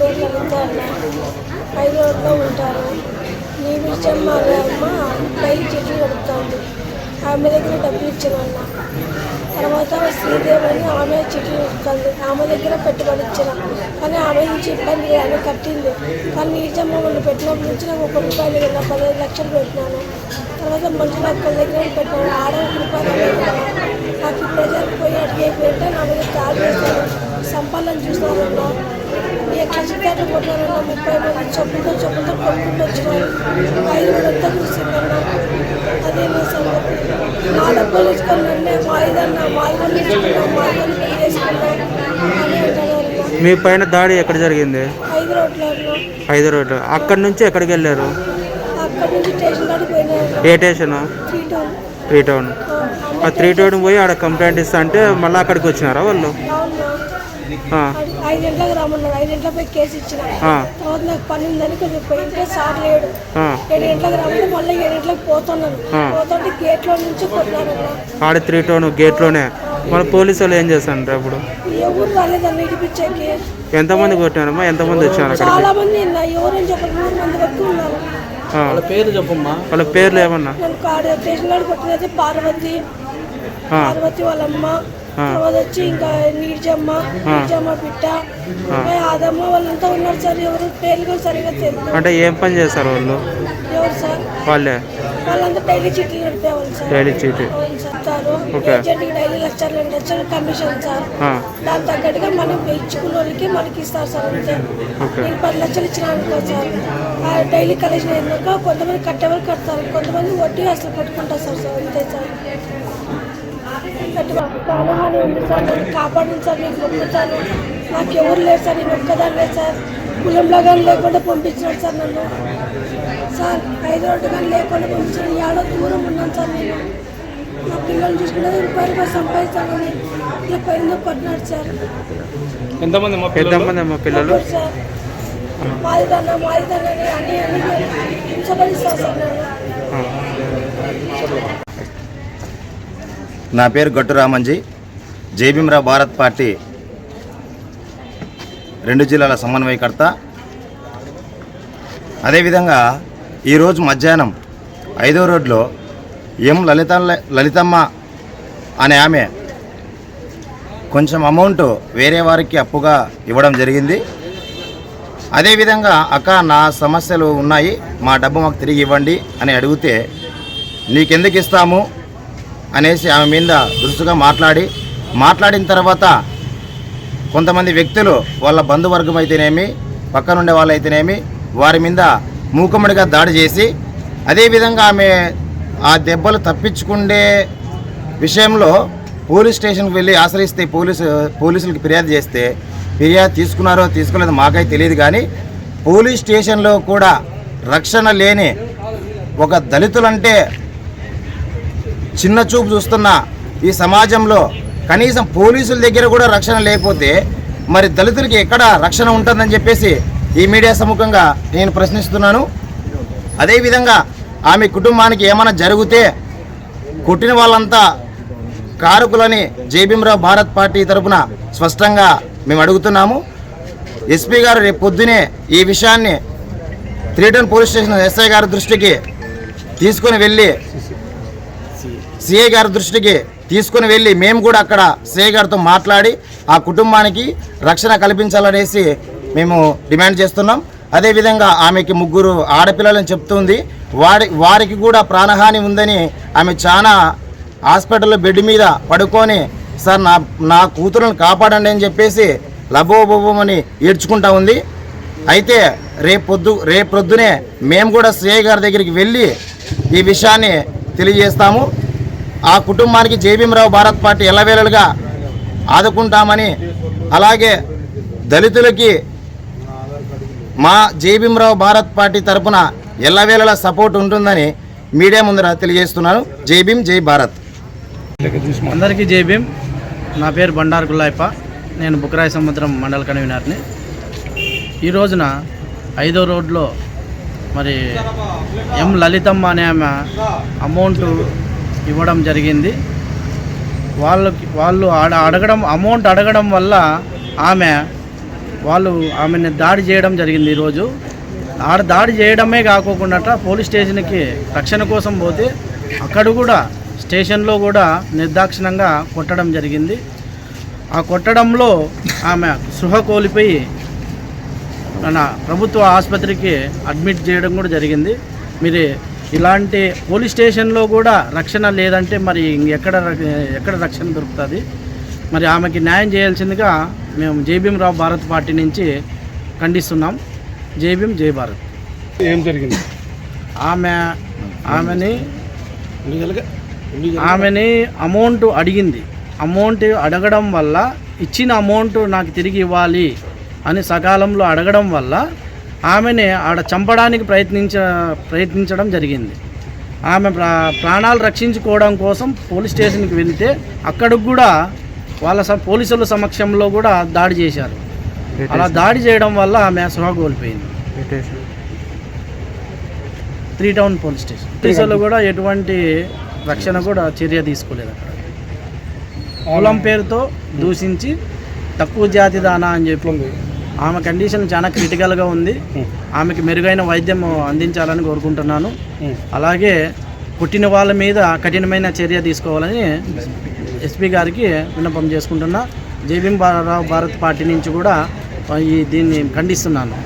పేరు లలిత అన్న రోడ్లో ఉంటారు. నీ విషయం మా అమ్మ పై చెట్లు పెడుతుంది ఆమె దగ్గర డబ్బులు ఇచ్చిన అన్న తర్వాత శ్రీదేవని ఆమె చెట్లు పెడుతుంది ఆమె దగ్గర పెట్టుబడి ఇచ్చిన. కానీ ఆమె నుంచి ఇబ్బంది ఆమె కట్టింది. కానీ నీచమ్మ వాళ్ళు పెట్టినప్పటి నుంచి నాకు ఒక రూపాయలు వెళ్ళిన పదిహేను లక్షలు పెట్టినాను. తర్వాత మనుషుల లెక్కల దగ్గర పెట్టాను ఆడ రూపాయలు నాకు ప్రజలకు పోయి అడిగే పెట్టే నా మీద చేస్తాను ముప్పై మంది చెప్పులతో కొనుక్కుంటూ వచ్చినారు ఐదు అదే సంగతి మా తీసుకొని నన్నే మా పైన దాడి ఎక్కడ జరిగింది? ఐదు రోడ్లలో ఐదు రోడ్డు అక్కడి నుంచి ఎక్కడికి వెళ్ళారు? అక్కడి నుంచి స్టేషన్ కాడికి పోయినారు ఏ station? Three town. Three town. ఆ త్రీ టౌన్ పోయి ఆడ కంప్లైంట్ ఇస్తా అంటే మళ్ళీ అక్కడికి వచ్చినారా వాళ్ళు? ఐదు గంటలకు రమ్మన్నారు ఐదు గంటలపై కేసు ఇచ్చిన. తర్వాత నాకు పని ఉందని కొంచెం పోయింటే సార్ లేడు. ఏడు గంటలకు రమ్మంటే మళ్ళీ ఏడు గంటలకు పోతున్నాను. పోతుంటే గేట్లో నుంచి కొట్టినారన్న ఆడ త్రీ టౌన్ గేట్లోనే. మన పోలీసు వాళ్ళు ఏం చేస్తారంటే అప్పుడు? ఎవరు రాలేదన్న ఇడిపించాకి ఎంతమంది కొట్టినారమ్మా? ఎంతమంది వచ్చినారు అక్కడికి? చాలా మంది ఎవరని చెప్పి మూడు మంది వరకు ఉన్నారు. ఆ, పేరు చెప్పమ్మా. వాళ్ళ పేర్లు ఏమన్నా? స్టేషన్ కొట్టినది పార్వతి. పార్వతి వాళ్ళమ్మ. తర్వాత వచ్చి ఇంకా నీర్జమ్మ నీర్జమ్మ ఇంకా ఆదమ్మ వాళ్ళంతా ఉన్నారు సార్. ఎవరు పేర్లు కూడా సరిగా తెలియదు. అంటే ఏం పని చేస్తారు వాళ్ళు? ఎవరు సార్? వాళ్ళే? వాళ్ళంతా డైలీ చిట్లు నడిపేవాళ్ళు సార్. డైలీ చీటీ. చెప్తారు. ఏజెంట్కి డైలీ లక్షలు రెండు లక్షలు కమిషన్ సార్. దాని తగ్గట్టుగా మనం ఇచ్చుకున్న వాళ్ళకి మనకి ఇస్తారు సార్ అంతే. నేను పది లక్షలు ఇచ్చిన అనుకో సార్. ఆ డైలీ కలెక్షన్ అయినాక కొంతమంది కట్టేవాళ్ళు కడతారు. కొంతమంది వడ్డీ అసలు కట్టుకుంటారు సార్ సార్ అంతే సార్. కట్టుకో. చాలా హాని ఉంది సార్. నన్ను కాపాడండి సార్ నేను మొక్కుతాను నాకు ఎవరు లేరు సార్ నేను ఒక్కదాన్నే సార్. కులంలో కానీ లేకుండా పంపించినాడు సార్ నన్ను. సార్ ఐదు రోడ్డు కానీ లేకుండా పంపించాడు ఏడో దూరం ఉన్నాను సార్ నేను. నా పిల్లలు చూసుకుంటే రూపాయలు కూడా సంపాదిస్తానని ఇలా పైన కొట్టినాడు సార్. ఎంతమంది మా ఎంతమంది అమ్మా పిల్లలు? సార్. మాదిదన్నా మాదిదన్నా అని అని హింసపడిస్తాను సార్ నన్ను ఆ. నా పేరు గట్టు రామంజీ. జైభీమరావు భారత్ పార్టీ రెండు జిల్లాల సమన్వయకర్త. అదేవిధంగా ఈరోజు మధ్యాహ్నం ఐదో రోడ్లో ఎం లలిత లలితమ్మ అనే ఆమె కొంచెం అమౌంట్ వేరే వారికి అప్పుగా ఇవ్వడం జరిగింది. అదేవిధంగా అక్క నా సమస్యలు ఉన్నాయి మా డబ్బు మాకు తిరిగి ఇవ్వండి అని అడిగితే నీకెందుకు ఇస్తాము? అనేసి ఆమె మీద దురుసుగా మాట్లాడి మాట్లాడిన తర్వాత కొంతమంది వ్యక్తులు వాళ్ళ బంధువర్గం అయితేనేమి పక్కనుండే వాళ్ళు అయితేనేమి వారి మీద మూకమ్మడిగా దాడి చేసి అదేవిధంగా ఆమె ఆ దెబ్బలు తప్పించుకుండే విషయంలో పోలీస్ స్టేషన్కి వెళ్ళి ఆశ్రయిస్తే పోలీసు పోలీసులకు ఫిర్యాదు చేస్తే ఫిర్యాదు తీసుకున్నారో తీసుకోలేదో మాకైతే తెలియదు కానీ పోలీస్ స్టేషన్లో కూడా రక్షణ లేని ఒక దళితులంటే చిన్న చూపు చూస్తున్న ఈ సమాజంలో కనీసం పోలీసుల దగ్గర కూడా రక్షణ లేకపోతే మరి దళితులకి ఎక్కడ రక్షణ ఉంటుందని చెప్పేసి ఈ మీడియా సముఖంగా నేను ప్రశ్నిస్తున్నాను. అదేవిధంగా ఆమె కుటుంబానికి ఏమైనా జరిగితే కొట్టిన వాళ్ళంతా కారకులని జేబీఎంరావు భారత్ పార్టీ తరపున స్పష్టంగా మేము అడుగుతున్నాము. ఎస్పీ గారు రేపు పొద్దునే ఈ విషయాన్ని త్రీటన్ పోలీస్ స్టేషన్ ఎస్ఐ గారి దృష్టికి తీసుకొని వెళ్ళి సిఐ గారి దృష్టికి తీసుకుని వెళ్ళి మేము కూడా అక్కడ సిఐ గారితో మాట్లాడి ఆ కుటుంబానికి రక్షణ కల్పించాలనేసి మేము డిమాండ్ చేస్తున్నాం. అదేవిధంగా ఆమెకి ముగ్గురు ఆడపిల్లలని చెప్తుంది. వారి వారికి కూడా ప్రాణహాని ఉందని ఆమె చాలా హాస్పిటల్లో బెడ్ మీద పడుకొని సార్ నా నా కూతురుని కాపాడండి అని చెప్పేసి లబోబోబోమని ఏడ్చుకుంటా ఉంది. అయితే రేపొద్దు రేపొద్దునే మేము కూడా సిఐ గారి దగ్గరికి వెళ్ళి ఈ విషయాన్ని తెలియజేస్తాము. ఆ కుటుంబానికి జేబీఎంరావు భారత్ పార్టీ ఎల్లవేళలుగా ఆదుకుంటామని అలాగే దళితులకి మా జేబీఎంరావు భారత్ పార్టీ తరపున ఎల్లవేళలా సపోర్ట్ ఉంటుందని మీడియా ముందర తెలియజేస్తున్నాను. జై భీమ్ జై భారత్. అందరికీ జై భీమ్. నా పేరు బండారు గుల్లాయప్ప నేను బుక్రాయ సముద్రం మండల కన్వీనర్ని. ఈ రోజున ఐదో రోడ్లో మరి ఎం లలితమ్మ అనే ఆమె అమౌంట్ ఇవ్వడం జరిగింది. వాళ్ళకి వాళ్ళు ఆడ అడగడం అమౌంట్ అడగడం వల్ల ఆమె వాళ్ళు ఆమెను దాడి చేయడం జరిగింది ఈరోజు. ఆడ దాడి చేయడమే కాకోకుండా పోలీస్ స్టేషన్కి రక్షణ కోసం పోతే అక్కడ కూడా స్టేషన్లో కూడా నిర్దాక్షిణంగా కొట్టడం జరిగింది. ఆ కొట్టడంలో ఆమె సృహ కోల్పోయి మన ప్రభుత్వ ఆసుపత్రికి అడ్మిట్ చేయడం కూడా జరిగింది. మీరు ఇలాంటి పోలీస్ స్టేషన్లో కూడా రక్షణ లేదంటే మరి ఎక్కడ ఎక్కడ రక్షణ దొరుకుతుంది? మరి ఆమెకి న్యాయం చేయాల్సిందిగా మేము జేబీఎం రావు భారత్ పార్టీ నుంచి ఖండిస్తున్నాం. జేబీఎం జై భారత్. ఏం జరిగింది? ఆమె ఆమెని ఆమెని అమౌంట్ అడిగింది. అమౌంట్ అడగడం వల్ల ఇచ్చిన అమౌంట్ నాకు తిరిగి ఇవ్వాలి. అని సకాలంలో అడగడం వల్ల ఆమెని ఆడ చంపడానికి ప్రయత్నించ ప్రయత్నించడం జరిగింది. ఆమె ప్రా ప్రాణాలు రక్షించుకోవడం కోసం పోలీస్ స్టేషన్కి వెళ్తే అక్కడికి కూడా వాళ్ళ స- పోలీసుల సమక్షంలో కూడా దాడి చేశారు. అలా దాడి చేయడం వల్ల ఆమె సృహ కోల్పోయింది. Three town police station. పోలీసులు కూడా ఎటువంటి రక్షణ కూడా చర్య తీసుకోలేదు అక్కడ. కులం పేరుతో దూషించి తక్కువ జాతి దానా అని చెప్పి ఆమె కండిషన్ చాలా క్రిటికల్గా ఉంది. ఆమెకి మెరుగైన వైద్యం అందించాలని కోరుకుంటున్నాను. అలాగే పుట్టిన వాళ్ళ మీద కఠినమైన చర్య తీసుకోవాలని ఎస్పీ గారికి విన్నపం చేసుకుంటున్నా. జేబీఎం భారత్ పార్టీ నుంచి కూడా ఈ దీన్ని ఖండిస్తున్నాను.